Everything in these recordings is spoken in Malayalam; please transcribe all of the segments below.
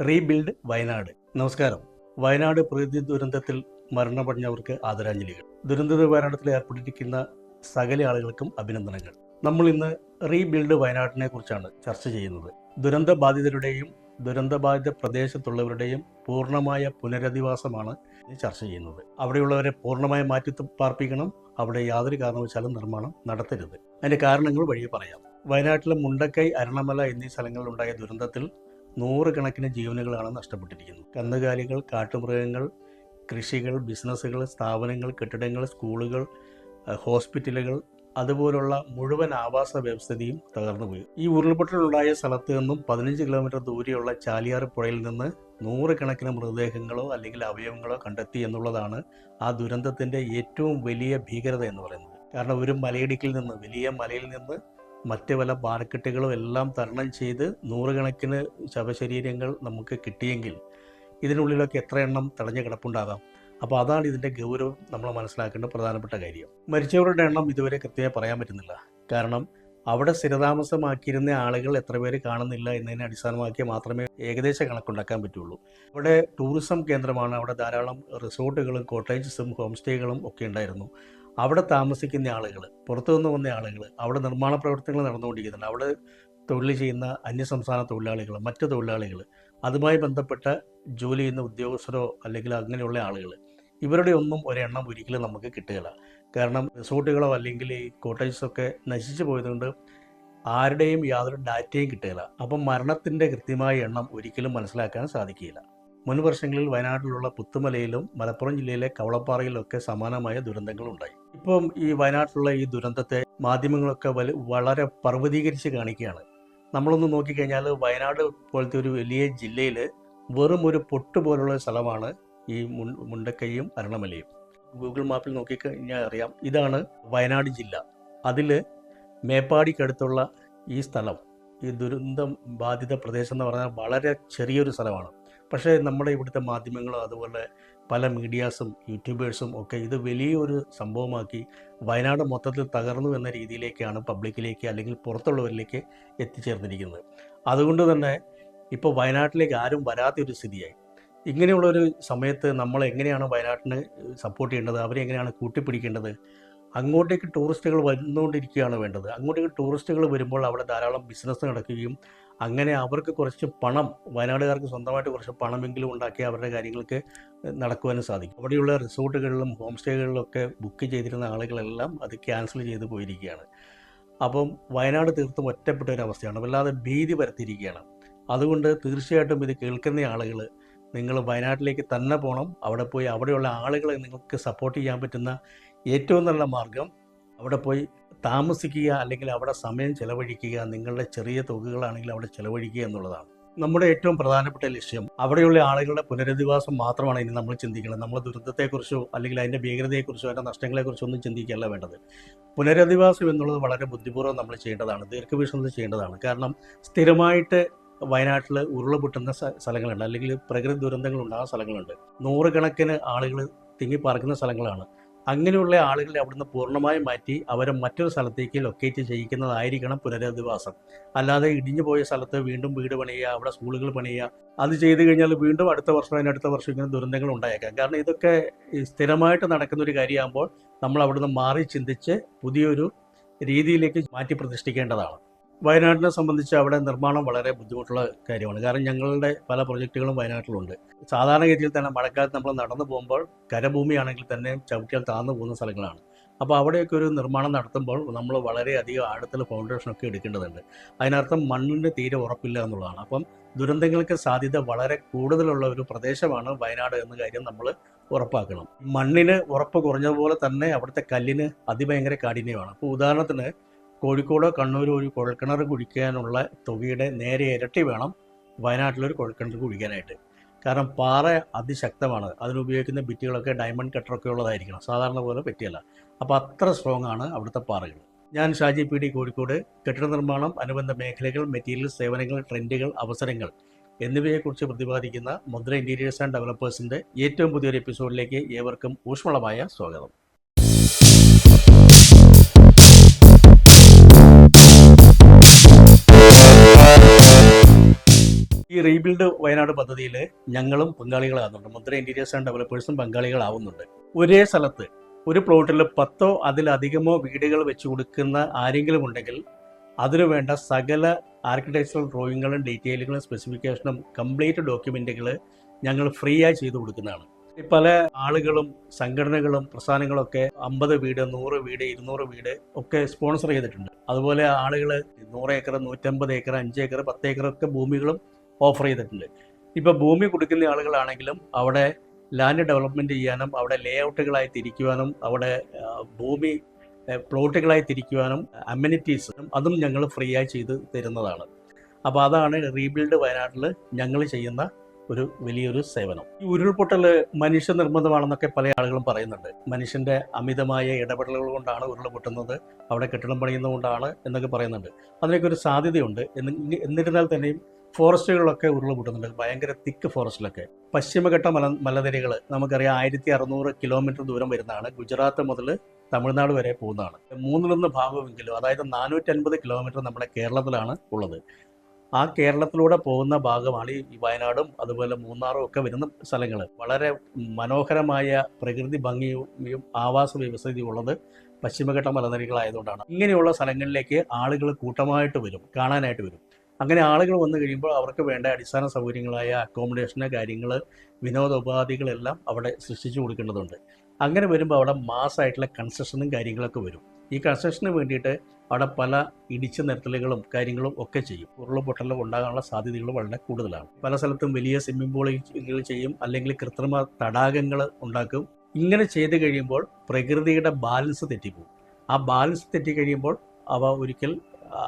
റീബിൽഡ് വയനാട്. നമസ്കാരം. വയനാട് പ്രകൃതി ദുരന്തത്തിൽ മരണമടഞ്ഞവർക്ക് ആദരാഞ്ജലികൾ. ദുരന്ത നിവാരണത്തിൽ ഏർപ്പെട്ടിരിക്കുന്ന സകല ആളുകൾക്കും അഭിനന്ദനങ്ങൾ. നമ്മൾ ഇന്ന് റീബിൽഡ് വയനാടിനെ കുറിച്ചാണ് ചർച്ച ചെയ്യുന്നത്. ദുരന്ത ബാധിതരുടെയും ദുരന്തബാധിത പ്രദേശത്തുള്ളവരുടെയും പൂർണമായ പുനരധിവാസമാണ് ചർച്ച ചെയ്യുന്നത്. അവിടെയുള്ളവരെ പൂർണമായി മാറ്റി പാർപ്പിക്കണം. അവിടെ യാതൊരു കാരണവശാലും നിർമ്മാണം നടത്തരുത്. അതിന്റെ കാരണങ്ങൾ വഴിയെ പറയാം. വയനാട്ടിലെ മുണ്ടക്കൈ അരണമല എന്നീ സ്ഥലങ്ങളിൽ ഉണ്ടായ ദുരന്തത്തിൽ നൂറുകണക്കിന് ജീവനുകളാണ് നഷ്ടപ്പെട്ടിരിക്കുന്നത്. കന്നുകാലികൾ കാട്ടുമൃഗങ്ങൾ കൃഷികൾ ബിസിനസ്സുകൾ സ്ഥാപനങ്ങൾ കെട്ടിടങ്ങൾ സ്കൂളുകൾ ഹോസ്പിറ്റലുകൾ അതുപോലുള്ള മുഴുവൻ ആവാസ വ്യവസ്ഥയും തകർന്നുപോയി. ഈ ഉരുൾപൊട്ടലുണ്ടായ സ്ഥലത്ത് നിന്നും പതിനഞ്ച് കിലോമീറ്റർ ദൂരെയുള്ള ചാലിയാർ പുഴയിൽ നിന്ന് നൂറുകണക്കിന് മൃതദേഹങ്ങളോ അല്ലെങ്കിൽ അവയവങ്ങളോ കണ്ടെത്തി എന്നുള്ളതാണ് ആ ദുരന്തത്തിന്റെ ഏറ്റവും വലിയ ഭീകരത എന്ന് പറയുന്നത്. കാരണം ഒരു മലയിടുക്കിൽ നിന്ന് വലിയ മലയിൽ നിന്ന് മറ്റ് പല പാറക്കെട്ടുകളും എല്ലാം തരണം ചെയ്ത് നൂറുകണക്കിന് ശവശരീരങ്ങൾ നമുക്ക് കിട്ടിയെങ്കിൽ ഇതിനുള്ളിലൊക്കെ എത്ര എണ്ണം തടഞ്ഞ കിടപ്പുണ്ടാകാം? അപ്പോൾ അതാണ് ഇതിന്റെ ഗൗരവം നമ്മൾ മനസ്സിലാക്കേണ്ട പ്രധാനപ്പെട്ട കാര്യം. മരിച്ചവരുടെ എണ്ണം ഇതുവരെ കൃത്യമായി പറയാൻ പറ്റുന്നില്ല. കാരണം അവിടെ സ്ഥിരതാമസമാക്കിയിരുന്ന ആളുകൾ എത്ര പേര് കാണുന്നില്ല എന്നതിനെ അടിസ്ഥാനമാക്കി മാത്രമേ ഏകദേശ കണക്കുണ്ടാക്കാൻ പറ്റുള്ളൂ. അവിടെ ടൂറിസം കേന്ദ്രമാണ്. അവിടെ ധാരാളം റിസോർട്ടുകളും കോട്ടേജസും ഹോം സ്റ്റേകളും ഒക്കെ ഉണ്ടായിരുന്നു. അവിടെ താമസിക്കുന്ന ആളുകൾ പുറത്തു നിന്ന് വന്ന ആളുകൾ അവിടെ നിർമ്മാണ പ്രവർത്തനങ്ങൾ നടന്നുകൊണ്ടിരിക്കുന്നുണ്ട്. അവിടെ തൊഴിൽ ചെയ്യുന്ന അന്യസംസ്ഥാന തൊഴിലാളികൾ മറ്റു തൊഴിലാളികൾ അതുമായി ബന്ധപ്പെട്ട ജോലി ചെയ്യുന്ന ഉദ്യോഗസ്ഥരോ അല്ലെങ്കിൽ അങ്ങനെയുള്ള ആളുകൾ ഇവരുടെ ഒന്നും ഒരെണ്ണം ഒരിക്കലും നമുക്ക് കിട്ടുകയില്ല. കാരണം റിസോർട്ടുകളോ അല്ലെങ്കിൽ ഈ കോട്ടേജസൊക്കെ നശിച്ചു പോയതുകൊണ്ട് ആരുടെയും യാതൊരു ഡാറ്റയും കിട്ടുകയില്ല. അപ്പം മരണത്തിന്റെ കൃത്യമായ എണ്ണം ഒരിക്കലും മനസ്സിലാക്കാൻ സാധിക്കുകയില്ല. മുൻ വർഷങ്ങളിൽ വയനാട്ടിലുള്ള പുത്തുമലയിലും മലപ്പുറം ജില്ലയിലെ കവളപ്പാറയിലൊക്കെ സമാനമായ ദുരന്തങ്ങൾ ഉണ്ടായി ഇപ്പം ഈ വയനാട്ടിലുള്ള ഈ ദുരന്തത്തെ മാധ്യമങ്ങളൊക്കെ വളരെ പർവതീകരിച്ച് കാണിക്കുകയാണ്. നമ്മളൊന്ന് നോക്കിക്കഴിഞ്ഞാൽ വയനാട് പോലത്തെ ഒരു വലിയ ജില്ലയിൽ വെറും ഒരു പൊട്ട് പോലുള്ള സ്ഥലമാണ് ഈ മുണ്ടക്കൈയും അരണമലയും. ഗൂഗിൾ മാപ്പിൽ നോക്കിക്കഴിഞ്ഞാൽ അറിയാം ഇതാണ് വയനാട് ജില്ല. അതിൽ മേപ്പാടിക്കടുത്തുള്ള ഈ സ്ഥലം ഈ ദുരന്തം ബാധിത പ്രദേശം എന്ന് പറഞ്ഞാൽ വളരെ ചെറിയൊരു സ്ഥലമാണ്. പക്ഷേ നമ്മുടെ ഇവിടുത്തെ മാധ്യമങ്ങളും അതുപോലെ പല മീഡിയാസും യൂട്യൂബേഴ്സും ഒക്കെ ഇത് വലിയൊരു സംഭവമാക്കി വയനാട് മൊത്തത്തിൽ തകർന്നു എന്ന രീതിയിലേക്കാണ് പബ്ലിക്കിലേക്ക് അല്ലെങ്കിൽ പുറത്തുള്ളവരിലേക്ക് എത്തിച്ചേർന്നിരിക്കുന്നത്. അതുകൊണ്ട് തന്നെ ഇപ്പോൾ വയനാട്ടിലേക്ക് ആരും വരാത്തൊരു സ്ഥിതിയായി. ഇങ്ങനെയുള്ളൊരു സമയത്ത് നമ്മൾ എങ്ങനെയാണ് വയനാട്ടിന് സപ്പോർട്ട് ചെയ്യേണ്ടത്? അവരെ എങ്ങനെയാണ് കൂട്ടിപ്പിടിക്കേണ്ടത്? അങ്ങോട്ടേക്ക് ടൂറിസ്റ്റുകൾ വന്നുകൊണ്ടിരിക്കുകയാണ് വേണ്ടത്. അങ്ങോട്ടേക്ക് ടൂറിസ്റ്റുകൾ വരുമ്പോൾ അവിടെ ധാരാളം ബിസിനസ് നടക്കുകയും അങ്ങനെ അവർക്ക് കുറച്ച് പണം വയനാടുകാർക്ക് സ്വന്തമായിട്ട് കുറച്ച് പണമെങ്കിലും ഉണ്ടാക്കി അവരുടെ കാര്യങ്ങൾക്ക് നടക്കുവാനും സാധിക്കും. അവിടെയുള്ള റിസോർട്ടുകളിലും ഹോം സ്റ്റേകളിലൊക്കെ ബുക്ക് ചെയ്തിരുന്ന ആളുകളെല്ലാം അത് ക്യാൻസൽ ചെയ്ത് പോയിരിക്കുകയാണ്. അപ്പം വയനാട് തീർത്തും ഒറ്റപ്പെട്ട ഒരു അവസ്ഥയാണ്. വല്ലാതെ ഭീതി പരത്തിയിരിക്കുകയാണ്. അതുകൊണ്ട് തീർച്ചയായിട്ടും ഇത് കേൾക്കുന്ന ആളുകൾ നിങ്ങൾ വയനാട്ടിലേക്ക് തന്നെ പോകണം അവിടെ പോയി അവിടെയുള്ള ആളുകളെ നിങ്ങൾക്ക് സപ്പോർട്ട് ചെയ്യാൻ പറ്റുന്ന ഏറ്റവും നല്ല മാർഗം അവിടെ പോയി താമസിക്കുക അല്ലെങ്കിൽ അവിടെ സമയം ചെലവഴിക്കുക നിങ്ങളുടെ ചെറിയ തുകകളാണെങ്കിൽ അവിടെ ചെലവഴിക്കുക എന്നുള്ളതാണ്. നമ്മുടെ ഏറ്റവും പ്രധാനപ്പെട്ട ലക്ഷ്യം അവിടെയുള്ള ആളുകളുടെ പുനരധിവാസം മാത്രമാണ് ഇനി നമ്മൾ ചിന്തിക്കുന്നത്. നമ്മൾ ദുരന്തത്തെക്കുറിച്ചോ അല്ലെങ്കിൽ അതിന്റെ ഭീകരതയെക്കുറിച്ചോ അതിന്റെ നഷ്ടങ്ങളെക്കുറിച്ചോ ഒന്നും ചിന്തിക്കുകയല്ല വേണ്ടത്. പുനരധിവാസം എന്നുള്ളത് വളരെ ബുദ്ധിപൂർവം നമ്മൾ ചെയ്യേണ്ടതാണ്. ദീർഘവീക്ഷണത്തിൽ ചെയ്യേണ്ടതാണ്. കാരണം സ്ഥിരമായിട്ട് വയനാട്ടിൽ ഉരുളപൊട്ടുന്ന സ്ഥലങ്ങളുണ്ട്. അല്ലെങ്കിൽ പ്രകൃതി ദുരന്തങ്ങളുണ്ടാകുന്ന സ്ഥലങ്ങളുണ്ട്. നൂറുകണക്കിന് ആളുകൾ തിങ്ങിപ്പാർക്കുന്ന സ്ഥലങ്ങളാണ്. അങ്ങനെയുള്ള ആളുകളെ അവിടുന്ന് പൂർണമായും മാറ്റി അവരെ മറ്റൊരു സ്ഥലത്തേക്ക് ലൊക്കേറ്റ് ചെയ്യിക്കുന്നതായിരിക്കണം പുനരധിവാസം. അല്ലാതെ ഇടിഞ്ഞു പോയ സ്ഥലത്ത് വീണ്ടും വീട് പണിയുക അവിടെ സ്കൂളുകൾ പണിയുക അത് ചെയ്തു കഴിഞ്ഞാൽ വീണ്ടും അടുത്ത വർഷം അതിനടുത്ത വർഷം ഇങ്ങനെ ദുരന്തങ്ങൾ ഉണ്ടായേക്കാം. കാരണം ഇതൊക്കെ സ്ഥിരമായിട്ട് നടക്കുന്ന ഒരു കാര്യമാകുമ്പോൾ നമ്മൾ അവിടുന്ന് മാറി ചിന്തിച്ച് പുതിയൊരു രീതിയിലേക്ക് മാറ്റി പ്രതിഷ്ഠിക്കേണ്ടതാണ്. വയനാട്ടിനെ സംബന്ധിച്ച് അവിടെ നിർമ്മാണം വളരെ ബുദ്ധിമുട്ടുള്ള കാര്യമാണ്. കാരണം ഞങ്ങളുടെ പല പ്രൊജക്റ്റുകളും വയനാട്ടിലുണ്ട്. സാധാരണഗതിയിൽ തന്നെ മഴക്കാലത്ത് നമ്മൾ നടന്നു പോകുമ്പോൾ കരഭൂമിയാണെങ്കിൽ തന്നെ ചവിട്ടിയാൽ താഴ്ന്നു പോകുന്ന സ്ഥലങ്ങളാണ്. അപ്പോൾ അവിടെയൊക്കെ ഒരു നിർമ്മാണം നടത്തുമ്പോൾ നമ്മൾ വളരെയധികം ആഴത്തിൽ ഫൗണ്ടേഷനൊക്കെ എടുക്കേണ്ടതുണ്ട്. അതിനർത്ഥം മണ്ണിന് തീരെ ഉറപ്പില്ല എന്നുള്ളതാണ്. അപ്പം ദുരന്തങ്ങൾക്ക് സാധ്യത വളരെ കൂടുതലുള്ള ഒരു പ്രദേശമാണ് വയനാട് എന്ന കാര്യം നമ്മൾ ഉറപ്പാക്കണം. മണ്ണിന് ഉറപ്പ് കുറഞ്ഞതുപോലെ തന്നെ അവിടുത്തെ കല്ലിന് അതിഭയങ്കര കാഠിന്യമാണ്. അപ്പോൾ ഉദാഹരണത്തിന് കോഴിക്കോടോ കണ്ണൂർ ഒരു കുഴൽക്കിണർ കുഴിക്കാനുള്ള തുകയുടെ നേരെ ഇരട്ടി വേണം വയനാട്ടിലൊരു കുഴൽക്കിണർ കുഴിക്കാനായിട്ട്. കാരണം പാറ അതിശക്തമാണ്. അതിനുപയോഗിക്കുന്ന ഭിത്തികളൊക്കെ ഡയമണ്ട് കട്ടറൊക്കെ ഉള്ളതായിരിക്കണം. സാധാരണ പോലെ പറ്റിയല്ല. അപ്പോൾ അത്ര സ്ട്രോങ് ആണ് അവിടുത്തെ പാറകൾ. ഞാൻ ഷാജി പി ഡി കോഴിക്കോട് കെട്ടിട നിർമ്മാണം അനുബന്ധ മേഖലകൾ മെറ്റീരിയൽ സേവനങ്ങൾ ട്രെൻഡുകൾ അവസരങ്ങൾ എന്നിവയെക്കുറിച്ച് പ്രതിപാദിക്കുന്ന മുദ്ര ഇന്റീരിയേഴ്സ് ആൻഡ് ഡെവലപ്പേഴ്സിന്റെ ഏറ്റവും പുതിയൊരു എപ്പിസോഡിലേക്ക് ഏവർക്കും ഊഷ്മളമായ സ്വാഗതം. ഈ റീബിൽഡ് വയനാട് പദ്ധതിയിൽ ഞങ്ങളും പങ്കാളികളാകുന്നുണ്ട്. മുദ്ര ഇന്റീരിയേഴ്സ് ആൻഡ് ഡെവലപ്പേഴ്സും പങ്കാളികളാവുന്നുണ്ട്. ഒരേ സ്ഥലത്ത് ഒരു പ്ലോട്ടിൽ പത്തോ അതിലധികമോ വീടുകൾ വെച്ച് കൊടുക്കുന്ന ആരെങ്കിലും ഉണ്ടെങ്കിൽ അതിനു വേണ്ട സകല ആർക്കിടെക്ചറൽ ഡ്രോയിങ്ങുകളും ഡീറ്റെയിലുകളും സ്പെസിഫിക്കേഷനും കംപ്ലീറ്റ് ഡോക്യുമെന്റുകൾ ഞങ്ങൾ ഫ്രീ ആയി ചെയ്തു കൊടുക്കുന്നതാണ്. പല ആളുകളും സംഘടനകളും പ്രസ്ഥാനങ്ങളൊക്കെ അമ്പത് വീട് നൂറ് വീട് ഇരുന്നൂറ് വീട് ഒക്കെ സ്പോൺസർ ചെയ്തിട്ടുണ്ട്. അതുപോലെ ആളുകൾ നൂറ് ഏക്കർ നൂറ്റമ്പത് ഏക്കർ അഞ്ച് ഏക്കർ പത്ത് ഏക്കർ ഒക്കെ ഭൂമികളും ഓഫർ ചെയ്തിട്ടുണ്ട്. ഇപ്പൊ ഭൂമി കൊടുക്കുന്ന ആളുകളാണെങ്കിലും അവിടെ ലാൻഡ് ഡെവലപ്മെന്റ് ചെയ്യാനും അവിടെ ലേ ഔട്ടുകളായി തിരിക്കുവാനും അവിടെ ഭൂമി പ്ലോട്ടുകളായി തിരിക്കുവാനും അമ്യൂണിറ്റീസും അതും ഞങ്ങൾ ഫ്രീ ആയി ചെയ്ത് തരുന്നതാണ്. അപ്പോൾ അതാണ് റീബിൽഡ് വയനാട്ടിൽ ഞങ്ങൾ ചെയ്യുന്ന ഒരു വലിയൊരു സേവനം. ഈ ഉരുൾപൊട്ടൽ മനുഷ്യ നിർബന്ധമാണെന്നൊക്കെ പല ആളുകളും പറയുന്നുണ്ട്. മനുഷ്യന്റെ അമിതമായ ഇടപെടലുകൾ കൊണ്ടാണ് ഉരുൾപൊട്ടുന്നത് അവിടെ കെട്ടിടം പണിയുന്നതുകൊണ്ടാണ് എന്നൊക്കെ പറയുന്നുണ്ട്. അതിനൊക്കെ ഒരു സാധ്യതയുണ്ട്. എന്നിരുന്നാൽ തന്നെയും ഫോറസ്റ്റുകളിലൊക്കെ ഉരുളപൊട്ടുന്നുണ്ട് ഭയങ്കര തിക്ക് ഫോറസ്റ്റിലൊക്കെ. പശ്ചിമഘട്ട മല മലനിരകൾ നമുക്കറിയാം ആയിരത്തി അറുന്നൂറ് കിലോമീറ്റർ ദൂരം വരുന്നതാണ്. ഗുജറാത്ത് മുതൽ തമിഴ്നാട് വരെ പോകുന്നതാണ്. മൂന്നിലൊന്ന് ഭാഗമെങ്കിലും അതായത് നാനൂറ്റൻപത് കിലോമീറ്റർ നമ്മുടെ കേരളത്തിലാണ് ഉള്ളത്. ആ കേരളത്തിലൂടെ പോകുന്ന ഭാഗമാണ് ഈ വയനാടും അതുപോലെ മൂന്നാറും ഒക്കെ വരുന്ന സ്ഥലങ്ങൾ വളരെ മനോഹരമായ പ്രകൃതി ഭംഗിയും ആവാസ വ്യവസ്ഥയും ഉള്ളത് പശ്ചിമഘട്ട മലനിരകളായതുകൊണ്ടാണ്. ഇങ്ങനെയുള്ള സ്ഥലങ്ങളിലേക്ക് ആളുകൾ കൂട്ടമായിട്ട് വരും കാണാനായിട്ട് വരും. അങ്ങനെ ആളുകൾ വന്നു കഴിയുമ്പോൾ അവർക്ക് വേണ്ട അടിസ്ഥാന സൗകര്യങ്ങളായ അക്കോമഡേഷന് കാര്യങ്ങൾ വിനോദോപാധികളെല്ലാം അവിടെ സൃഷ്ടിച്ചു കൊടുക്കേണ്ടതുണ്ട്. അങ്ങനെ വരുമ്പോൾ അവിടെ മാസമായിട്ടുള്ള കൺസ്ട്രക്ഷനും കാര്യങ്ങളൊക്കെ വരും. ഈ കൺസ്ട്രക്ഷന് വേണ്ടിയിട്ട് അവിടെ പല ഇടിച്ചു നിരത്തലുകളും കാര്യങ്ങളും ഒക്കെ ചെയ്യും. ഉരുളപൊട്ടലും ഉണ്ടാകാനുള്ള സാധ്യതകൾ വളരെ കൂടുതലാണ്. പല സ്ഥലത്തും വലിയ സ്വിമ്മിംഗ് പൂളുകൾ ചെയ്യും അല്ലെങ്കിൽ കൃത്രിമ തടാകങ്ങൾ ഉണ്ടാക്കും. ഇങ്ങനെ ചെയ്ത് കഴിയുമ്പോൾ പ്രകൃതിയുടെ ബാലൻസ് തെറ്റിപ്പോകും ആ ബാലൻസ് തെറ്റിക്കഴിയുമ്പോൾ അവ ഒരിക്കൽ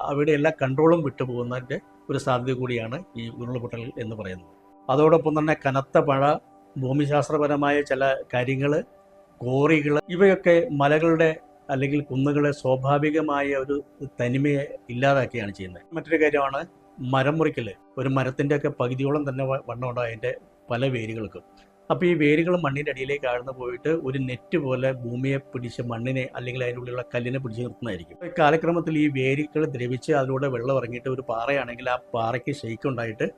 അവിടെ എല്ലാ കൺട്രോളും വിട്ടുപോകുന്നതിന്റെ ഒരു സാധ്യത കൂടിയാണ് ഈ ഉരുൾപൊട്ടൽ എന്ന് പറയുന്നത്. അതോടൊപ്പം തന്നെ കനത്ത മഴ ഭൂമിശാസ്ത്രപരമായ ചില കാര്യങ്ങൾ കോറികൾ ഇവയൊക്കെ മലകളുടെ അല്ലെങ്കിൽ കുന്നുകളെ സ്വാഭാവികമായ ഒരു തനിമയെ ഇല്ലാതാക്കിയാണ് ചെയ്യുന്നത്. മറ്റൊരു കാര്യമാണ് മരം മുറിക്കൽ ഒരു മരത്തിന്റെയൊക്കെ പകുതിയോളം തന്നെ വണ്ണമുണ്ടോ അതിന്റെ പല വേരുകൾക്കും. അപ്പോൾ ഈ വേരുകൾ മണ്ണിന്റെ അടിയിലേക്ക് ആഴ്ന്നു പോയിട്ട് ഒരു നെറ്റ് പോലെ ഭൂമിയെ പിടിച്ച് മണ്ണിനെ അല്ലെങ്കിൽ അതിന്റെ ഉള്ളിലുള്ള കല്ലിനെ പിടിച്ച് നിർത്തുന്നതായിരിക്കും. കാലക്രമത്തിൽ ഈ വേരുകൾ ദ്രവിച്ച് അതിലൂടെ വെള്ളം ഇറങ്ങിയിട്ട് ഒരു പാറയാണെങ്കിൽ ആ പാറയ്ക്ക് ഷെയ്ക്ക് ഉണ്ടായിട്ട്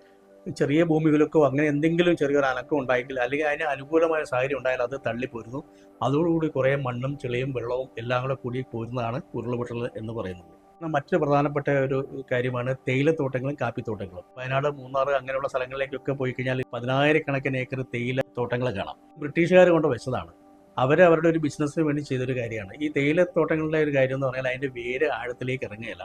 ചെറിയ ഭൂമികളൊക്കെ അങ്ങനെ എന്തെങ്കിലും ചെറിയൊരു അനക്കം ഉണ്ടായെങ്കിൽ അല്ലെങ്കിൽ അതിന് അനുകൂലമായ സാഹചര്യം ഉണ്ടായാൽ അത് തള്ളിപ്പോരുന്നു അതോടുകൂടി കുറേ മണ്ണും ചെളിയും വെള്ളവും എല്ലാം കൂടെ കൂടി പോരുന്നതാണ് ഉരുളപൊട്ടൽ എന്ന് പറയുന്നത്. മറ്റൊരു പ്രധാനപ്പെട്ട ഒരു കാര്യമാണ് തേയിലത്തോട്ടങ്ങളും കാപ്പിത്തോട്ടങ്ങളും. വയനാട് മൂന്നാർ അങ്ങനെയുള്ള സ്ഥലങ്ങളിലേക്കൊക്കെ പോയി കഴിഞ്ഞാൽ പതിനായിരക്കണക്കിന് ഏക്കർ തേയില തോട്ടങ്ങൾ കാണാം. ബ്രിട്ടീഷുകാർ കൊണ്ട് വെച്ചതാണ്. അവർ അവരുടെ ഒരു ബിസിനസ്സിന് വേണ്ടി ചെയ്തൊരു കാര്യമാണ്. ഈ തേയിലത്തോട്ടങ്ങളുടെ ഒരു കാര്യം എന്ന് പറഞ്ഞാൽ അതിന്റെ വേര് ആഴത്തിലേക്ക് ഇറങ്ങുകയില്ല.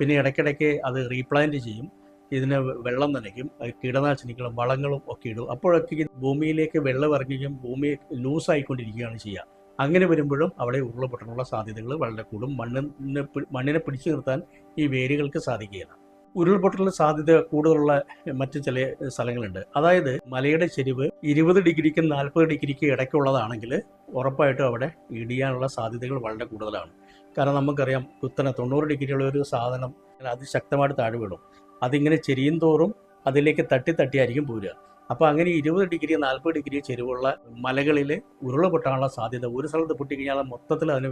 പിന്നെ ഇടയ്ക്കിടയ്ക്ക് അത് റീപ്ലാന്റ് ചെയ്യും. ഇതിന് വെള്ളം നനയ്ക്കും. കീടനാശിനികളും വളങ്ങളും ഒക്കെ ഇടും. അപ്പോഴൊക്കെ ഭൂമിയിലേക്ക് വെള്ളം ഇറങ്ങുകയും ഭൂമി ലൂസായിക്കൊണ്ടിരിക്കുകയാണ് ചെയ്യുക. അങ്ങനെ വരുമ്പോഴും അവിടെ ഉരുളപൊട്ടാനുള്ള സാധ്യതകൾ വളരെ കൂടും. മണ്ണിനെ മണ്ണിനെ പിടിച്ചു നിർത്താൻ ഈ വേരുകൾക്ക് സാധിക്കുകയില്ല. ഉരുൾപൊട്ടൽ സാധ്യത കൂടുതലുള്ള മറ്റ് ചില സ്ഥലങ്ങളുണ്ട്. അതായത് മലയുടെ ചെരിവ് ഇരുപത് ഡിഗ്രിക്കും നാൽപ്പത് ഡിഗ്രിക്കും ഇടയ്ക്കുള്ളതാണെങ്കിൽ ഉറപ്പായിട്ടും അവിടെ ഇടിയാനുള്ള സാധ്യതകൾ വളരെ കൂടുതലാണ്. കാരണം നമുക്കറിയാം കുത്തനെ തൊണ്ണൂറ് ഡിഗ്രിയുള്ള ഒരു സാധനം അതിശക്തമായിട്ട് താഴെ വീഴും അതിങ്ങനെ ചെരിയും തോറും അതിലേക്ക് തട്ടി തട്ടിയായിരിക്കും പോരുക. അപ്പോൾ അങ്ങനെ ഇരുപത് ഡിഗ്രി നാൽപ്പത് ഡിഗ്രി ചെരിവുള്ള മലകളിൽ ഉരുള പൊട്ടാനുള്ള സാധ്യത ഒരു സ്ഥലത്ത് പൊട്ടിക്കഴിഞ്ഞാൽ മൊത്തത്തിൽ അതിന്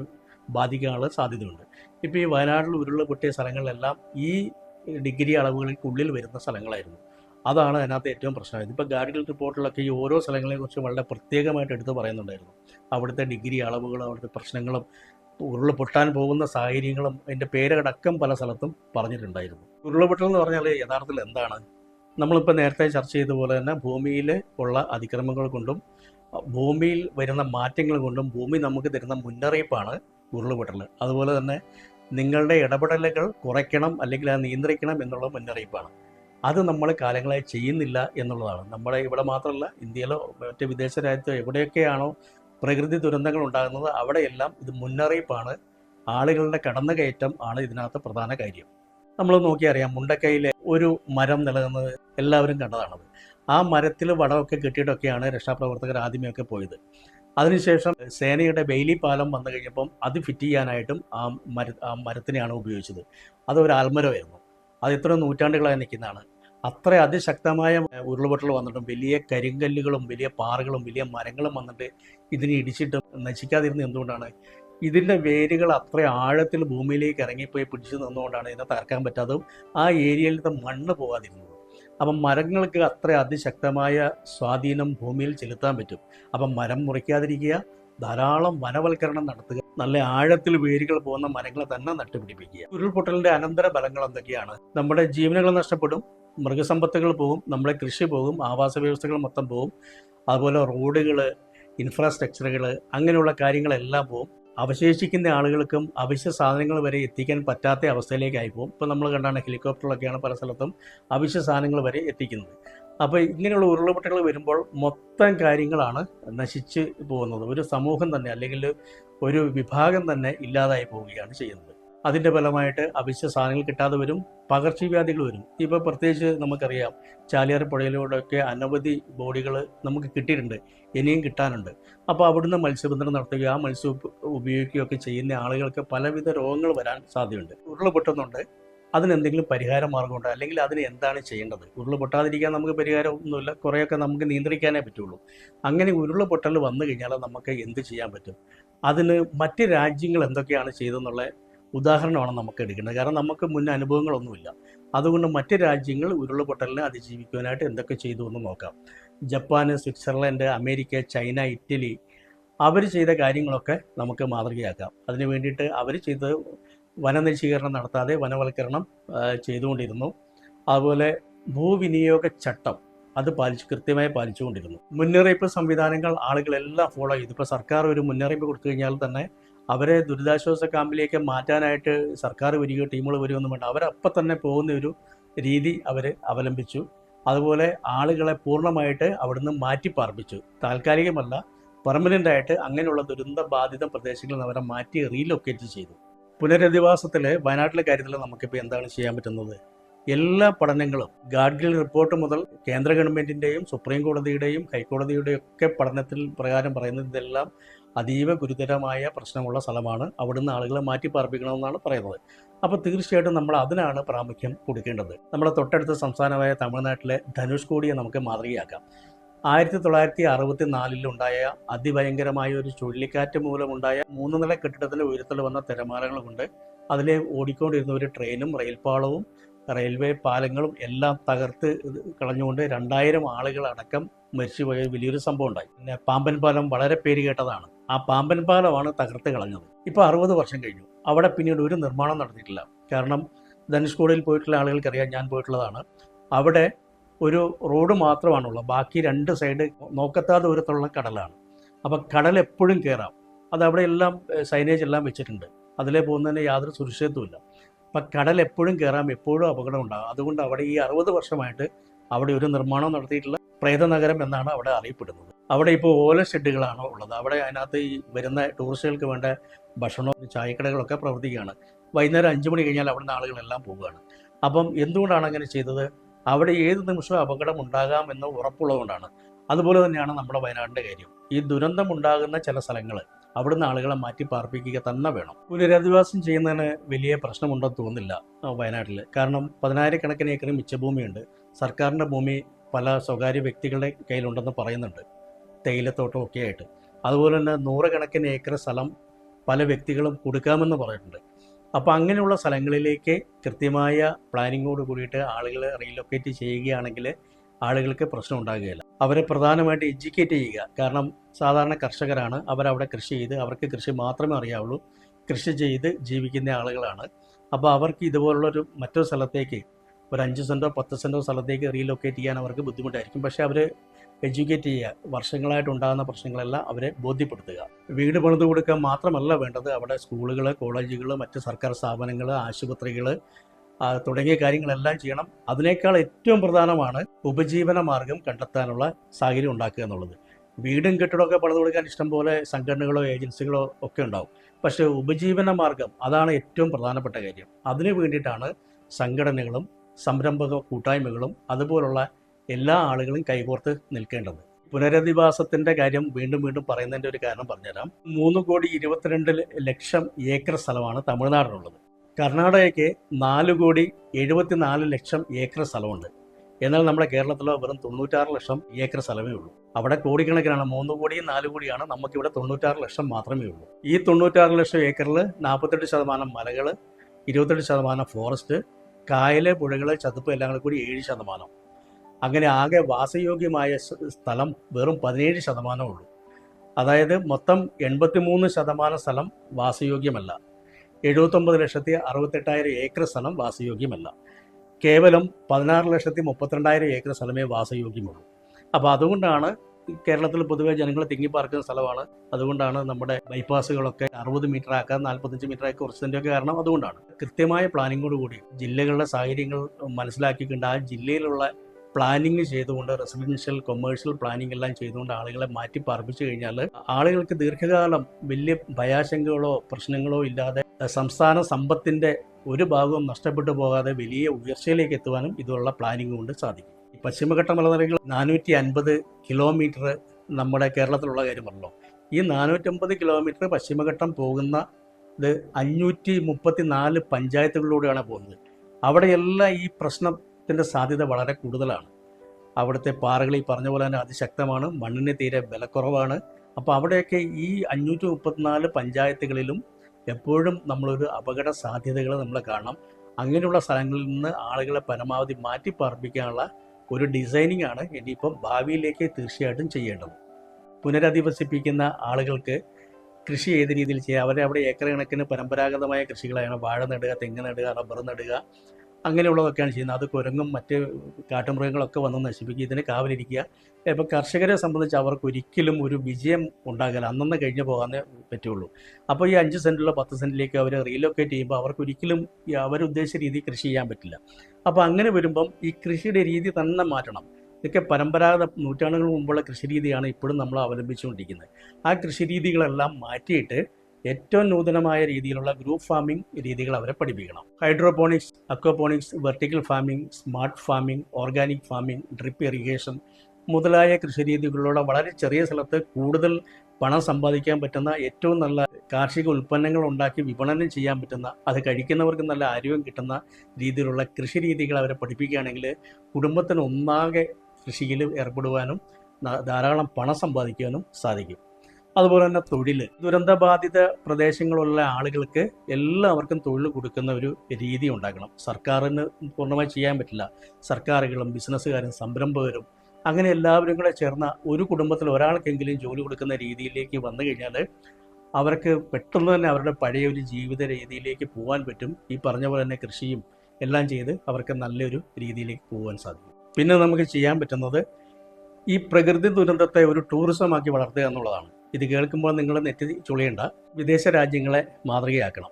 ബാധിക്കാനുള്ള സാധ്യതയുണ്ട്. ഇപ്പോൾ ഈ വയനാട്ടിൽ ഉരുള പൊട്ടിയ സ്ഥലങ്ങളിലെല്ലാം ഈ ഡിഗ്രി അളവുകൾക്കുള്ളിൽ വരുന്ന സ്ഥലങ്ങളായിരുന്നു. അതാണ് അതിനകത്ത് ഏറ്റവും പ്രശ്നമായത് ഇപ്പോൾ ഗാർഡിയൽ റിപ്പോർട്ടിലൊക്കെ ഈ ഓരോ സ്ഥലങ്ങളെക്കുറിച്ച് വളരെ പ്രത്യേകമായിട്ട് എടുത്ത് പറയുന്നുണ്ടായിരുന്നു. അവിടുത്തെ ഡിഗ്രി അളവുകളും അവിടുത്തെ പ്രശ്നങ്ങളും ഉരുൾപൊട്ടാൻ പോകുന്ന സാഹചര്യങ്ങളും അതിന്റെ പേരടക്കം പല സ്ഥലത്തും പറഞ്ഞിട്ടുണ്ടായിരുന്നു. ഉരുളപൊട്ടൽ എന്ന് പറഞ്ഞാൽ യഥാർത്ഥത്തിൽ എന്താണ്? നമ്മളിപ്പോൾ നേരത്തെ ചർച്ച ചെയ്ത പോലെ തന്നെ ഭൂമിയിൽ ഉള്ള അതിക്രമങ്ങൾ കൊണ്ടും ഭൂമിയിൽ വരുന്ന മാറ്റങ്ങൾ കൊണ്ടും ഭൂമി നമുക്ക് തരുന്ന മുന്നറിയിപ്പാണ് ഉരുൾപൊട്ടൽ. അതുപോലെ തന്നെ നിങ്ങളുടെ ഇടപെടലുകൾ കുറയ്ക്കണം അല്ലെങ്കിൽ അത് നിയന്ത്രിക്കണം എന്നുള്ള മുന്നറിയിപ്പാണ്. അത് നമ്മൾ കാലങ്ങളായി ചെയ്യുന്നില്ല എന്നുള്ളതാണ്. നമ്മുടെ ഇവിടെ മാത്രമല്ല ഇന്ത്യയിലോ മറ്റ് വിദേശ രാജ്യത്തോ എവിടെയൊക്കെയാണോ പ്രകൃതി ദുരന്തങ്ങൾ ഉണ്ടാകുന്നത് അവിടെയെല്ലാം ഇത് മുന്നറിയിപ്പാണ്. ആളുകളുടെ കടന്നുകയറ്റം ആണ് ഇതിനകത്ത് പ്രധാന കാര്യം. നമ്മൾ നോക്കിയറിയാം മുണ്ടക്കൈയിലെ ഒരു മരം നിലനിന്നത് എല്ലാവരും കണ്ടതാണത്. ആ മരത്തിൽ വടമൊക്കെ കെട്ടിയിട്ടൊക്കെയാണ് രക്ഷാപ്രവർത്തകർ ആദ്യമേ ഒക്കെ പോയത്. അതിനുശേഷം സേനയുടെ ബെയിലി പാലം വന്നു കഴിഞ്ഞപ്പം അത് ഫിറ്റ് ചെയ്യാനായിട്ടും ആ മര ആ മരത്തിനെയാണ് ഉപയോഗിച്ചത്. അത് ഒരു ആൽമരമായിരുന്നു. അത് എത്ര നൂറ്റാണ്ടുകളായി നിൽക്കുന്നതാണ്. അത്ര അതിശക്തമായ ഉരുൾപൊട്ടൽ വന്നിട്ടും വലിയ കരിങ്കല്ലുകളും വലിയ പാറകളും വലിയ മരങ്ങളും വന്നിട്ട് ഇതിനെ ഇടിച്ചിട്ട് നശിക്കാതിരുന്നത് എന്തുകൊണ്ടാണ്? ഇതിന്റെ വേരുകൾ അത്ര ആഴത്തിൽ ഭൂമിയിലേക്ക് ഇറങ്ങിപ്പോയി പിടിച്ചു നിന്നുകൊണ്ടാണ് ഇതിനെ തകർക്കാൻ പറ്റാത്തതും ആ ഏരിയയിലത്തെ മണ്ണ് പോകാതിരുന്നത്. അപ്പം മരങ്ങൾക്ക് അത്ര അതിശക്തമായ സ്വാധീനം ഭൂമിയിൽ ചെലുത്താൻ പറ്റും. അപ്പം മരം മുറിക്കാതിരിക്കുക ധാരാളം വനവൽക്കരണം നടത്തുക നല്ല ആഴത്തിൽ വേരുകൾ പോകുന്ന മരങ്ങളെ തന്നെ നട്ടുപിടിപ്പിക്കുക. ഉരുൾപൊട്ടലിന്റെ അനന്തര ഫലങ്ങൾ എന്തൊക്കെയാണ്? നമ്മുടെ ജീവനുകൾ നഷ്ടപ്പെടും മൃഗസമ്പത്തുകൾ പോകും നമ്മുടെ കൃഷി പോകും ആവാസ വ്യവസ്ഥകൾ മൊത്തം പോകും അതുപോലെ റോഡുകൾ ഇൻഫ്രാസ്ട്രക്ചറുകൾ അങ്ങനെയുള്ള കാര്യങ്ങളെല്ലാം പോകും അവശേഷിക്കുന്ന ആളുകൾക്കും അവശ്യ സാധനങ്ങൾ വരെ എത്തിക്കാൻ പറ്റാത്ത അവസ്ഥയിലേക്കായി പോകും ഇപ്പോൾ നമ്മൾ കണ്ടാണ് ഹെലികോപ്റ്ററിലൊക്കെയാണ് പല സ്ഥലത്തും അവശ്യ സാധനങ്ങൾ വരെ എത്തിക്കുന്നത്. അപ്പോൾ ഇങ്ങനെയുള്ള ഉരുളപൊട്ടകൾ വരുമ്പോൾ മൊത്തം കാര്യങ്ങളാണ് നശിച്ച് പോകുന്നത്. ഒരു സമൂഹം തന്നെ അല്ലെങ്കിൽ ഒരു വിഭാഗം തന്നെ ഇല്ലാതായി പോവുകയാണ് ചെയ്യുന്നത്. അതിന്റെ ഫലമായിട്ട് അവശ്യ സാധനങ്ങൾ കിട്ടാതെ വരും പകർച്ചവ്യാധികൾ വരും. ഇപ്പോൾ പ്രത്യേകിച്ച് നമുക്കറിയാം ചാലിയാർ പുഴയിലൂടെയൊക്കെ അനവധി ബോഡികൾ നമുക്ക് കിട്ടിയിട്ടുണ്ട് ഇനിയും കിട്ടാനുണ്ട്. അപ്പോൾ അവിടുന്ന് മത്സ്യബന്ധനം നടത്തുകയും ആ മത്സ്യം ഉപ- ഉപയോഗിക്കുകയൊക്കെ ചെയ്യുന്ന ആളുകൾക്ക് പലവിധ രോഗങ്ങൾ വരാൻ സാധ്യതയുണ്ട്. ഉരുളപൊട്ടുന്നുണ്ട് അതിനെന്തെങ്കിലും പരിഹാര മാർഗമുണ്ടോ അല്ലെങ്കിൽ അതിന് എന്താണ് ചെയ്യേണ്ടത്? ഉരുൾ പൊട്ടാതിരിക്കാൻ നമുക്ക് പരിഹാരമൊന്നുമില്ല കുറേയൊക്കെ നമുക്ക് നിയന്ത്രിക്കാനേ പറ്റുള്ളൂ. അങ്ങനെ ഉരുൾ പൊട്ടൽ വന്നു കഴിഞ്ഞാൽ നമുക്ക് എന്ത് ചെയ്യാൻ പറ്റും? അതിന് മറ്റ് രാജ്യങ്ങൾ എന്തൊക്കെയാണ് ചെയ്തതെന്നുള്ള ഉദാഹരണമാണ് നമുക്ക് എടുക്കേണ്ടത്. കാരണം നമുക്ക് മുൻ അനുഭവങ്ങളൊന്നുമില്ല. അതുകൊണ്ട് മറ്റ് രാജ്യങ്ങൾ ഉരുൾപൊട്ടലിനെ അതിജീവിക്കുവാനായിട്ട് എന്തൊക്കെ ചെയ്തു എന്ന് നോക്കാം. Japan Switzerland America China Italy അവർ ചെയ്ത കാര്യങ്ങളൊക്കെ നമുക്ക് മാതൃകയാക്കാം. അതിനു വേണ്ടിയിട്ട് അവർ ചെയ്ത് വനനശീകരണം നടത്താതെ വനവൽക്കരണം ചെയ്തുകൊണ്ടിരുന്നു. അതുപോലെ ഭൂവിനിയോഗ ചട്ടം അത് പാലിച്ച് കൃത്യമായി പാലിച്ചുകൊണ്ടിരുന്നു. മുന്നറിയിപ്പ് സംവിധാനങ്ങൾ ആളുകളെല്ലാം ഫോളോ ചെയ്തു. ഇപ്പോൾ സർക്കാർ ഒരു മുന്നറിയിപ്പ് കൊടുത്തു കഴിഞ്ഞാൽ തന്നെ അവരെ ദുരിതാശ്വാസ ക്യാമ്പിലേക്ക് മാറ്റാനായിട്ട് സർക്കാർ വരികയോ ടീമുകൾ വരികയോ ഒന്നും വേണ്ട. അവരപ്പം തന്നെ പോകുന്ന ഒരു രീതി അവർ അവലംബിച്ചു. അതുപോലെ ആളുകളെ പൂർണമായിട്ട് അവിടുന്ന് മാറ്റി പാർപ്പിച്ചു താൽക്കാലികമല്ല പെർമനന്റ് ആയിട്ട് അങ്ങനെയുള്ള ദുരന്ത ബാധിത പ്രദേശങ്ങളിൽ അവരെ മാറ്റി റീലൊക്കേറ്റ് ചെയ്തു. പുനരധിവാസത്തിൽ വയനാട്ടിലെ കാര്യത്തിൽ നമുക്കിപ്പോൾ എന്താണ് ചെയ്യാൻ പറ്റുന്നത്? എല്ലാ പഠനങ്ങളും ഗാഡ്ഗിൽ റിപ്പോർട്ട് മുതൽ കേന്ദ്ര ഗവൺമെന്റിന്റെയും സുപ്രീം കോടതിയുടെയും ഹൈക്കോടതിയുടെയും ഒക്കെ പഠനത്തിൽ പ്രകാരം പറയുന്നത് ഇതെല്ലാം അതീവ ഗുരുതരമായ പ്രശ്നമുള്ള സ്ഥലമാണ്. അവിടുന്ന് ആളുകളെ മാറ്റി പാർപ്പിക്കണമെന്നാണ് പറയുന്നത്. അപ്പോൾ തീർച്ചയായിട്ടും നമ്മൾ അതിനാണ് പ്രാമുഖ്യം കൊടുക്കേണ്ടത്. നമ്മുടെ തൊട്ടടുത്ത സംസ്ഥാനമായ തമിഴ്നാട്ടിലെ ധനുഷ്കോടിയെ നമുക്ക് മാതൃകയാക്കാം. ആയിരത്തി തൊള്ളായിരത്തി അറുപത്തി നാലിലുണ്ടായ അതിഭയങ്കരമായ ഒരു ചുഴലിക്കാറ്റ് മൂലമുണ്ടായ മൂന്ന് നില കെട്ടിടത്തിന്റെ ഉയരത്തിൽ വന്ന തിരമാലകൾ കൊണ്ട് അതിലെ ഓടിക്കൊണ്ടിരുന്ന ഒരു ട്രെയിനും റെയിൽപാളവും റെയിൽവേ പാലങ്ങളും എല്ലാം തകർത്ത് കളഞ്ഞുകൊണ്ട് രണ്ടായിരം ആളുകളടക്കം മരിച്ചുപോയ വലിയൊരു സംഭവം ഉണ്ടായി. പിന്നെ പാമ്പൻ പാലം വളരെ പേര് കേട്ടതാണ്. ആ പാമ്പൻ പാലമാണ് തകർത്ത് കളഞ്ഞത്. ഇപ്പോൾ അറുപത് വർഷം കഴിഞ്ഞു. അവിടെ പിന്നീട് ഒരു നിർമ്മാണം നടന്നിട്ടില്ല കാരണം ധനുഷ്കോടിയിൽ പോയിട്ടുള്ള ആളുകൾക്കറിയാം ഞാൻ പോയിട്ടുള്ളതാണ്. അവിടെ ഒരു റോഡ് മാത്രമാണുള്ളത്. ബാക്കി രണ്ട് സൈഡ് നോക്കത്താ ദൂരത്തുള്ള കടലാണ്. അപ്പോൾ കടൽ എപ്പോഴും കയറാം അത് അവിടെ എല്ലാം സൈനേജ് എല്ലാം വെച്ചിട്ടുണ്ട്. അതിലേ പോകുന്നതിന് യാതൊരു സുരക്ഷിതത്വമില്ല അപ്പം കടൽ എപ്പോഴും കയറാം എപ്പോഴും അപകടം ഉണ്ടാകും. അതുകൊണ്ട് അവിടെ ഈ അറുപത് വർഷമായിട്ട് അവിടെ ഒരു നിർമ്മാണം നടത്തിയിട്ടുള്ള പ്രേതനഗരം എന്നാണ് അവിടെ അറിയപ്പെടുന്നത്. അവിടെ ഇപ്പോൾ ഓല ഷെഡുകളാണ് ഉള്ളത്? അവിടെ അതിനകത്ത് ഈ വരുന്ന ടൂറിസ്റ്റുകൾക്ക് വേണ്ട ഭക്ഷണവും ചായക്കടകളൊക്കെ പ്രവർത്തിക്കുകയാണ്. വൈകുന്നേരം അഞ്ച് മണി കഴിഞ്ഞാൽ അവിടുന്ന് ആളുകളെല്ലാം പോവുകയാണ്. അപ്പം എന്തുകൊണ്ടാണ് അങ്ങനെ ചെയ്തത്? അവിടെ ഏത് നിമിഷവും അപകടം ഉണ്ടാകാം ഉണ്ടാകാമെന്ന് ഉറപ്പുള്ളതുകൊണ്ടാണ്. അതുപോലെ തന്നെയാണ് നമ്മുടെ വയനാടിന്റെ കാര്യം. ഈ ദുരന്തം ഉണ്ടാകുന്ന ചില സ്ഥലങ്ങൾ അവിടുന്ന് ആളുകളെ മാറ്റി പാർപ്പിക്കുക തന്നെ വേണം. പുനരധിവാസം ചെയ്യുന്നതിന് വലിയ പ്രശ്നമുണ്ടെന്ന് തോന്നുന്നില്ല വയനാട്ടിൽ. കാരണം പതിനായിരക്കണക്കിന് ഏക്കർ മിച്ചഭൂമിയുണ്ട്. സർക്കാരിന്റെ ഭൂമി പല സ്വകാര്യ വ്യക്തികളുടെ കയ്യിലുണ്ടെന്ന് പറയുന്നുണ്ട്. തേയിലത്തോട്ടം ഒക്കെ ആയിട്ട്. അതുപോലെ തന്നെ നൂറുകണക്കിന് ഏക്കർ സ്ഥലം പല വ്യക്തികളും കൊടുക്കാമെന്ന് പറഞ്ഞിട്ടുണ്ട്. അപ്പോൾ അങ്ങനെയുള്ള സ്ഥലങ്ങളിലേക്ക് കൃത്യമായ പ്ലാനിങ്ങോട് കൂടിയിട്ട് ആളുകളെ റീലൊക്കേറ്റ് ചെയ്യുകയാണെങ്കിൽ ആളുകൾക്ക് പ്രശ്നം ഉണ്ടാകുകയില്ല. അവരെ പ്രധാനമായിട്ട് എഡ്യൂക്കേറ്റ് ചെയ്യുക. കാരണം സാധാരണ കർഷകരാണ്. അവരവിടെ കൃഷി ചെയ്ത് അവർക്ക് കൃഷി മാത്രമേ അറിയാവുള്ളൂ. കൃഷി ചെയ്ത് ജീവിക്കുന്ന ആളുകളാണ്. അപ്പോൾ അവർക്ക് ഇതുപോലുള്ളൊരു മറ്റൊരു സ്ഥലത്തേക്ക് ഒരു അഞ്ച് സെന്റോ പത്ത് സെന്റോ സ്ഥലത്തേക്ക് റീലൊക്കേറ്റ് ചെയ്യാൻ അവർക്ക് ബുദ്ധിമുട്ടായിരിക്കും. പക്ഷേ അവർ എഡ്യൂക്കേറ്റ് ചെയ്യുക. വർഷങ്ങളായിട്ട് ഉണ്ടാകുന്ന പ്രശ്നങ്ങളെല്ലാം അവരെ ബോധ്യപ്പെടുത്തുക. വീട് പണിത് കൊടുക്കുക മാത്രമല്ല വേണ്ടത് അവിടെ സ്കൂളുകൾ കോളേജുകൾ മറ്റ് സർക്കാർ സ്ഥാപനങ്ങൾ ആശുപത്രികൾ തുടങ്ങിയ കാര്യങ്ങളെല്ലാം ചെയ്യണം. അതിനേക്കാൾ ഏറ്റവും പ്രധാനമാണ് ഉപജീവന മാർഗം കണ്ടെത്താനുള്ള സാഹചര്യം ഉണ്ടാക്കുക എന്നുള്ളത്. വീടും കെട്ടിടമൊക്കെ പണിത് കൊടുക്കാൻ ഇഷ്ടംപോലെ സംഘടനകളോ ഏജൻസികളോ ഒക്കെ ഉണ്ടാവും. പക്ഷേ ഉപജീവന മാർഗം അതാണ് ഏറ്റവും പ്രധാനപ്പെട്ട കാര്യം. അതിനു വേണ്ടിയിട്ടാണ് സംഘടനകളും സംരംഭക കൂട്ടായ്മകളും അതുപോലുള്ള എല്ലാ ആളുകളും കൈകോർത്ത് നിൽക്കേണ്ടത്. പുനരധിവാസത്തിന്റെ കാര്യം വീണ്ടും വീണ്ടും പറയുന്നതിന്റെ ഒരു കാരണം പറഞ്ഞുതരാം. മൂന്ന് കോടി ഇരുപത്തിരണ്ട് ലക്ഷം ഏക്കർ സ്ഥലമാണ് തമിഴ്നാടിനുള്ളത്. കർണാടകയ്ക്ക് നാല് കോടി എഴുപത്തിനാല് ലക്ഷം ഏക്കർ സ്ഥലമുണ്ട്. എന്നാൽ നമ്മുടെ കേരളത്തിലോ വെറും തൊണ്ണൂറ്റാറ് ലക്ഷം ഏക്കർ സ്ഥലമേ ഉള്ളൂ. അവിടെ കോടിക്കണക്കിനാണ്. മൂന്ന് കോടിയും നാല് കോടിയാണ്. നമുക്കിവിടെ തൊണ്ണൂറ്റാറ് ലക്ഷം മാത്രമേ ഉള്ളൂ. ഈ തൊണ്ണൂറ്റാറ് ലക്ഷം ഏക്കറിൽ നാൽപ്പത്തെട്ട് ശതമാനം മലകൾ ഇരുപത്തെട്ട് ശതമാനം ഫോറസ്റ്റ് കായൽ പുഴകൾ ചതുപ്പ് എല്ലാം കൂടി ഏഴ് ശതമാനം. അങ്ങനെ ആകെ വാസയോഗ്യമായ സ്ഥലം വെറും പതിനേഴ് ശതമാനമേ ഉള്ളൂ. അതായത് മൊത്തം എൺപത്തിമൂന്ന് ശതമാനം സ്ഥലം വാസയോഗ്യമല്ല. എഴുപത്തൊമ്പത് ലക്ഷത്തി അറുപത്തെട്ടായിരം ഏക്കർ സ്ഥലം വാസയോഗ്യമല്ല. കേവലം പതിനാറ് ലക്ഷത്തി മുപ്പത്തിരണ്ടായിരം ഏക്കർ സ്ഥലമേ വാസയോഗ്യമുള്ളൂ. അപ്പോൾ അതുകൊണ്ടാണ് കേരളത്തിൽ പൊതുവേ ജനങ്ങൾ തിങ്ങിപ്പാർക്കുന്ന സ്ഥലമാണ്. അതുകൊണ്ടാണ് നമ്മുടെ ബൈപ്പാസുകളൊക്കെ അറുപത് മീറ്റർ ആക്കാൻ നാൽപ്പത്തഞ്ച് മീറ്റർ ആക്കി കുറച്ചതിന്റെയൊക്കെ കാരണം അതുകൊണ്ടാണ്. കൃത്യമായ പ്ലാനിങ്ങോടുകൂടി ജില്ലകളുടെ സാഹചര്യങ്ങൾ മനസ്സിലാക്കിക്കൊണ്ട് ആ ജില്ലയിലുള്ള പ്ലാനിങ് ചെയ്തുകൊണ്ട് റെസിഡൻഷ്യൽ കൊമേഴ്ഷ്യൽ പ്ലാനിങ് എല്ലാം ചെയ്തുകൊണ്ട് ആളുകളെ മാറ്റി പാർപ്പിച്ചു കഴിഞ്ഞാൽ ആളുകൾക്ക് ദീർഘകാലം വലിയ ഭയാശങ്കകളോ പ്രശ്നങ്ങളോ ഇല്ലാതെ സംസ്ഥാന സമ്പത്തിന്റെ ഒരു ഭാഗവും നഷ്ടപ്പെട്ടു പോകാതെ വലിയ ഉയർച്ചയിലേക്ക് എത്തുവാനും ഇതുള്ള പ്ലാനിങ് കൊണ്ട് സാധിക്കും. പശ്ചിമഘട്ട മലനിരകൾ നാനൂറ്റി അൻപത് കിലോമീറ്റർ നമ്മുടെ കേരളത്തിലുള്ള കാര്യം കാര്യമല്ലോ. ഈ നാനൂറ്റമ്പത് കിലോമീറ്റർ പശ്ചിമഘട്ടം പോകുന്ന ഇത് അഞ്ഞൂറ്റി മുപ്പത്തി നാല് പഞ്ചായത്തുകളിലൂടെയാണ് പോകുന്നത്. അവിടെയെല്ലാം ഈ പ്രശ്നത്തിന്റെ സാധ്യത വളരെ കൂടുതലാണ്. അവിടുത്തെ പാറകൾ ഈ പറഞ്ഞ പോലെ തന്നെ അതിശക്തമാണ്. മണ്ണിന് തീരെ വിലക്കുറവാണ്. അപ്പോൾ അവിടെയൊക്കെ ഈ അഞ്ഞൂറ്റി മുപ്പത്തിനാല് പഞ്ചായത്തുകളിലും എപ്പോഴും നമ്മളൊരു അപകട സാധ്യതകൾ നമ്മൾ കാണണം. അങ്ങനെയുള്ള സ്ഥലങ്ങളിൽ നിന്ന് ആളുകളെ പരമാവധി മാറ്റി പാർപ്പിക്കാനുള്ള ഒരു ഡിസൈനിങ് ആണ് ഇനിയിപ്പം ഭാവിയിലേക്ക് തീർച്ചയായിട്ടും ചെയ്യേണ്ടത്. പുനരധിവസിപ്പിക്കുന്ന ആളുകൾക്ക് കൃഷി ഏത് രീതിയിൽ ചെയ്യുക അവരെ അവിടെ ഏക്കർ കണക്കിന് പരമ്പരാഗതമായ കൃഷികളാണ്. വാഴ നടുക തെങ്ങ് നടുക റബ്ബർ നടുക അങ്ങനെയുള്ളതൊക്കെയാണ് ചെയ്യുന്നത്. അത് കുരങ്ങും മറ്റ് കാട്ടുമൃഗങ്ങളൊക്കെ വന്ന് നശിപ്പിക്കുക ഇതിനെ കാവലിരിക്കുക. ഇപ്പം കർഷകരെ സംബന്ധിച്ച് അവർക്ക് ഒരിക്കലും ഒരു വിജയം ഉണ്ടാകില്ല അന്നന്ന് കഴിഞ്ഞ് പോകാനേ പറ്റുള്ളൂ. അപ്പോൾ ഈ അഞ്ച് സെന്റുള്ള പത്ത് സെന്റിലേക്ക് അവർ റീലൊക്കേറ്റ് ചെയ്യുമ്പോൾ അവർക്ക് ഒരിക്കലും അവരുദ്ദേശിച്ച രീതിയിൽ കൃഷി ചെയ്യാൻ പറ്റില്ല. അപ്പോൾ അങ്ങനെ വരുമ്പം ഈ കൃഷിയുടെ രീതി തന്നെ മാറ്റണം. ഇതൊക്കെ പരമ്പരാഗത നൂറ്റാണ്ടുകൾ മുമ്പുള്ള കൃഷി രീതിയാണ് ഇപ്പോഴും നമ്മൾ അവലംബിച്ചുകൊണ്ടിരിക്കുന്നത്. ആ കൃഷി രീതികളെല്ലാം മാറ്റിയിട്ട് ഏറ്റവും നൂതനമായ രീതിയിലുള്ള ഗ്രൂപ്പ് ഫാമിംഗ് രീതികൾ അവരെ പഠിപ്പിക്കണം. Hydroponics aquaponics vertical farming smart farming organic farming drip irrigation മുതലായ കൃഷിരീതികളിലൂടെ വളരെ ചെറിയ സ്ഥലത്ത് കൂടുതൽ പണം സമ്പാദിക്കാൻ പറ്റുന്ന ഏറ്റവും നല്ല കാർഷിക ഉൽപ്പന്നങ്ങൾ ഉണ്ടാക്കി വിപണനം ചെയ്യാൻ പറ്റുന്ന അത് കഴിക്കുന്നവർക്ക് നല്ല ആരോഗ്യം കിട്ടുന്ന രീതിയിലുള്ള കൃഷി രീതികൾ അവരെ പഠിപ്പിക്കുകയാണെങ്കിൽ കുടുംബത്തിന് ഒന്നാകെ കൃഷിയിൽ ഏർപ്പെടുവാനും ധാരാളം പണം സമ്പാദിക്കാനും സാധിക്കും. അതുപോലെ തന്നെ തൊഴിൽ ദുരന്തബാധിത പ്രദേശങ്ങളുള്ള ആളുകൾക്ക് എല്ലാവർക്കും തൊഴിൽ കൊടുക്കുന്ന ഒരു രീതി ഉണ്ടാക്കണം സർക്കാരിന് പൂർണമായി ചെയ്യാൻ പറ്റില്ല. സർക്കാരുകളും ബിസിനസ്സുകാരും സംരംഭകരും അങ്ങനെ എല്ലാവരും കൂടെ ചേർന്ന ഒരു കുടുംബത്തിൽ ഒരാൾക്കെങ്കിലും ജോലി കൊടുക്കുന്ന രീതിയിലേക്ക് വന്നു കഴിഞ്ഞാൽ അവർക്ക് പെട്ടെന്ന് തന്നെ അവരുടെ പഴയ ഒരു ജീവിത രീതിയിലേക്ക് പോകാൻ പറ്റും. ഈ പറഞ്ഞ പോലെ തന്നെ കൃഷിയും എല്ലാം ചെയ്ത് അവർക്ക് നല്ലൊരു രീതിയിലേക്ക് പോകാൻ സാധിക്കും. പിന്നെ നമുക്ക് ചെയ്യാൻ പറ്റുന്നത് ഈ പ്രകൃതി ദുരന്തത്തെ ഒരു ടൂറിസമാക്കി വളർത്തുക എന്നുള്ളതാണ്. ഇത് കേൾക്കുമ്പോൾ നിങ്ങൾ നെറ്റി ചുളിയണ്ട. വിദേശ രാജ്യങ്ങളെ മാതൃകയാക്കണം.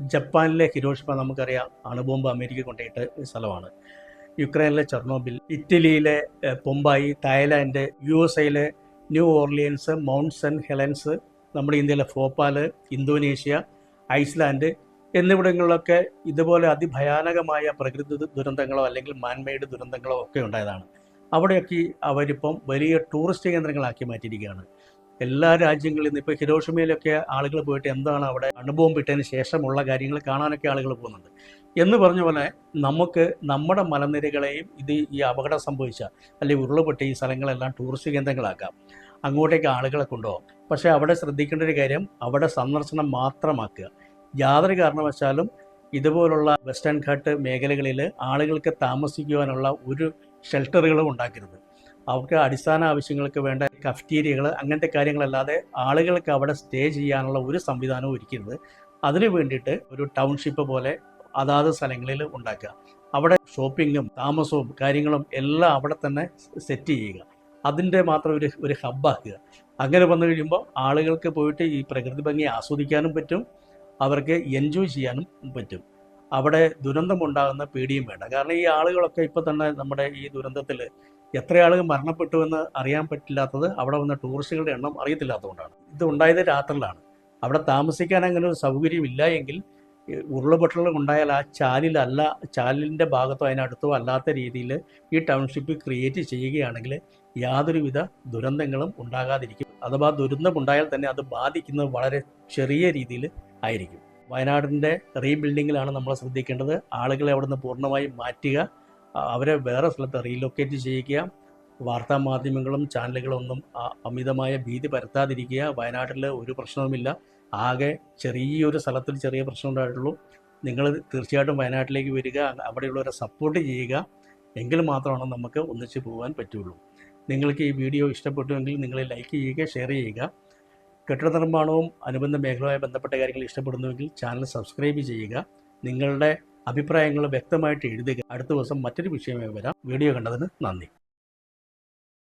ജപ്പാനിലെ ഹിരോഷിമ നമുക്കറിയാം അണുബോംബ് അമേരിക്ക കൊണ്ടുപോയിട്ട് സ്ഥലമാണ്. യുക്രൈനിലെ ചെർണോബിൽ ഇറ്റലിയിലെ പൊമ്പായി തായ്ലാൻഡ് യു എസ് എയിലെ New Orleans Mount Saint Helens നമ്മുടെ ഇന്ത്യയിലെ ഭോപ്പാൽ ഇന്തോനേഷ്യ ഐസ്ലാൻഡ് എന്നിവിടങ്ങളിലൊക്കെ ഇതുപോലെ അതിഭയാനകമായ പ്രകൃതി ദുരന്തങ്ങളോ അല്ലെങ്കിൽ മാൻമെയ്ഡ് ദുരന്തങ്ങളോ ഒക്കെ ഉണ്ടായതാണ്. അവിടെയൊക്കെ അവരിപ്പം വലിയ ടൂറിസ്റ്റ് കേന്ദ്രങ്ങളാക്കി മാറ്റിയിരിക്കുകയാണ്. എല്ലാ രാജ്യങ്ങളിൽ നിന്ന് ഇപ്പോൾ ഹിരോഷിമയിലൊക്കെ ആളുകൾ പോയിട്ട് എന്താണ് അവിടെ അണുബോംബ് ഇട്ടതിന് ശേഷമുള്ള കാര്യങ്ങൾ കാണാനൊക്കെ ആളുകൾ പോകുന്നുണ്ട്. എന്ന് പറഞ്ഞ പോലെ നമുക്ക് നമ്മുടെ മലനിരകളെയും ഇത് ഈ അപകടം സംഭവിച്ച അല്ലെങ്കിൽ ഉരുളുപൊട്ടിയ ഈ സ്ഥലങ്ങളെല്ലാം ടൂറിസ്റ്റ് കേന്ദ്രങ്ങളാക്കാം. അങ്ങോട്ടേക്ക് ആളുകളെ കൊണ്ടുപോകാം. പക്ഷേ അവിടെ ശ്രദ്ധിക്കേണ്ട ഒരു കാര്യം അവിടെ സന്ദർശനം മാത്രമാക്കുക. യാതൊരു കാരണവശാലും ഇതുപോലുള്ള വെസ്റ്റേൺ ഘാട്ട് മേഖലകളിൽ ആളുകൾക്ക് താമസിക്കുവാനുള്ള ഒരു ഷെൽട്ടറുകളും ഉണ്ടാക്കരുത്. അവർക്ക് അടിസ്ഥാന ആവശ്യങ്ങൾക്ക് വേണ്ട കഫ്റ്റീരിയകൾ അങ്ങനത്തെ കാര്യങ്ങളല്ലാതെ ആളുകൾക്ക് അവിടെ സ്റ്റേ ചെയ്യാനുള്ള ഒരു സംവിധാനവും ഒരുക്കരുത് അതിനു വേണ്ടിയിട്ട് ഒരു ടൗൺഷിപ്പ് പോലെ അതാത് സ്ഥലങ്ങളിൽ ഉണ്ടാക്കുക. അവിടെ ഷോപ്പിങ്ങും താമസവും കാര്യങ്ങളും എല്ലാം അവിടെ തന്നെ സെറ്റ് ചെയ്യുക. അതിന്റെ മാത്രം ഒരു ഒരു ഹബ്ബാക്കുക അങ്ങനെ വന്നു കഴിയുമ്പോൾ ആളുകൾക്ക് പോയിട്ട് ഈ പ്രകൃതി ഭംഗി ആസ്വദിക്കാനും പറ്റും. അവർക്ക് എൻജോയ് ചെയ്യാനും പറ്റും. അവിടെ ദുരന്തമുണ്ടാകുന്ന പേടിയും വേണ്ട. കാരണം ഈ ആളുകളൊക്കെ ഇപ്പോൾ തന്നെ നമ്മുടെ ഈ ദുരന്തത്തിൽ എത്ര ആളുകൾ മരണപ്പെട്ടു എന്ന് അറിയാൻ പറ്റില്ലാത്തത് അവിടെ വന്ന ടൂറിസ്റ്റുകളുടെ എണ്ണം അറിയത്തില്ലാത്തതുകൊണ്ടാണ്. ഇത് ഉണ്ടായത് രാത്രിയിലാണ്. അവിടെ താമസിക്കാൻ അങ്ങനെ ഒരു സൗകര്യം ഇല്ല എങ്കിൽ ഉരുളപൊട്ടലുകൾ ഉണ്ടായാൽ ആ ചാലിലല്ല ചാലിന്റെ ഭാഗത്തോ അതിനടുത്തോ അല്ലാത്ത രീതിയിൽ ഈ ടൗൺഷിപ്പ് ക്രിയേറ്റ് ചെയ്യുകയാണെങ്കിൽ യാതൊരുവിധ ദുരന്തങ്ങളും ഉണ്ടാകാതിരിക്കും. അഥവാ ദുരന്തം ഉണ്ടായാൽ തന്നെ അത് ബാധിക്കുന്നത് വളരെ ചെറിയ രീതിയിൽ ആയിരിക്കും. വയനാടിന്റെ റീബിൽഡിങ്ങിലാണ് നമ്മൾ ശ്രദ്ധിക്കേണ്ടത്. ആളുകളെ അവിടുന്ന് പൂർണമായും മാറ്റുക. അവരെ വേറെ സ്ഥലത്ത് റീലൊക്കേറ്റ് ചെയ്യുക. വാർത്താ മാധ്യമങ്ങളും ചാനലുകളൊന്നും അമിതമായ ഭീതി പരത്താതിരിക്കുക. വയനാട്ടിൽ ഒരു പ്രശ്നവുമില്ല. ആകെ ചെറിയൊരു സ്ഥലത്തിൽ ചെറിയ പ്രശ്നം ഉണ്ടായിട്ടുള്ളൂ. നിങ്ങൾ തീർച്ചയായിട്ടും വയനാട്ടിലേക്ക് വരിക. അവിടെയുള്ളവരെ സപ്പോർട്ട് ചെയ്യുക. എങ്കിൽ മാത്രമാണ് നമുക്ക് ഒന്നിച്ച് പോകാൻ പറ്റുള്ളൂ. നിങ്ങൾക്ക് ഈ വീഡിയോ ഇഷ്ടപ്പെട്ടുവെങ്കിൽ നിങ്ങൾ ലൈക്ക് ചെയ്യുക ഷെയർ ചെയ്യുക. കെട്ടിട നിർമ്മാണവും അനുബന്ധ മേഖലയുമായി ബന്ധപ്പെട്ട കാര്യങ്ങൾ ഇഷ്ടപ്പെടുന്നുവെങ്കിൽ ചാനൽ സബ്സ്ക്രൈബ് ചെയ്യുക. നിങ്ങളുടെ അഭിപ്രായങ്ങൾ വ്യക്തമായിട്ട് എഴുതുക. അടുത്ത ദിവസം മറ്റൊരു വിഷയമായി വരാം. വീഡിയോ കണ്ടതിന് നന്ദി.